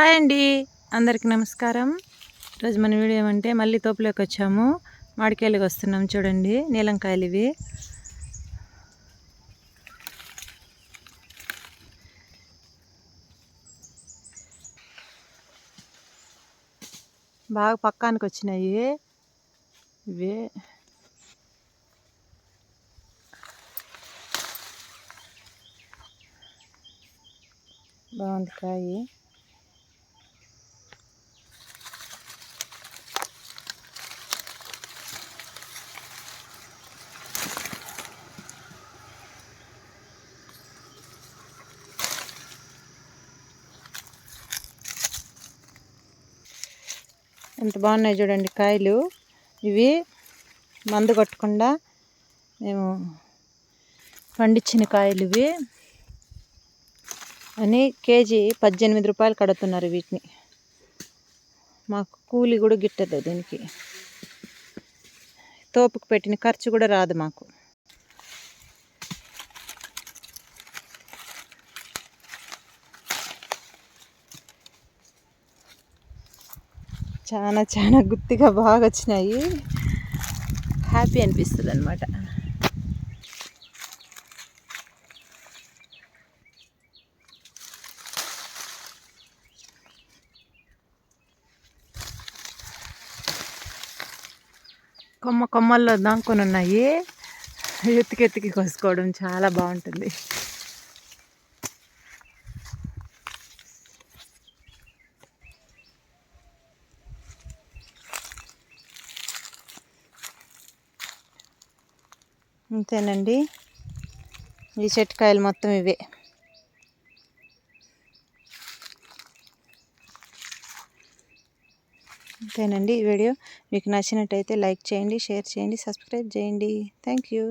Hi అండి. అందరికి నమస్కారం. రోజు మన వీడియో ఏమంటే మళ్ళీ తోపులోకి వచ్చాము. మాడికాయలకు వస్తున్నాం చూడండి. నీలంకాయలు ఇవి. బాగా పక్కానికి వచ్చినాయి. ఇవి. బాగుంది కాయి. ఎంత బాగున్నాయి చూడండి కాయలు. ఇవి మందు కొట్టకుండా మేము పండించిన కాయలు ఇవి. అని కేజీ పద్దెనిమిది రూపాయలు కడుతున్నారు వీటిని. మాకు కూలి కూడా గిట్టదు దీనికి. తోపుకు పెట్టిన ఖర్చు కూడా రాదు మాకు. చాలా చాలా గుత్తిగా బాగా వచ్చినాయి హ్యాపీ అనిపిస్తుంది అనమాట కొమ్మ కొమ్మల్లో దాంకొని ఉన్నాయి ఎత్తికెత్తికి కోసుకోవడం చాలా బాగుంటుంది. అంతేనండి. ఈ చెట్టుకాయలు మొత్తం ఇవే. అంతేనండి ఈ వీడియో. మీకు నచ్చినట్టయితే లైక్ చేయండి షేర్ చేయండి సబ్స్క్రైబ్ చేయండి. Thank you.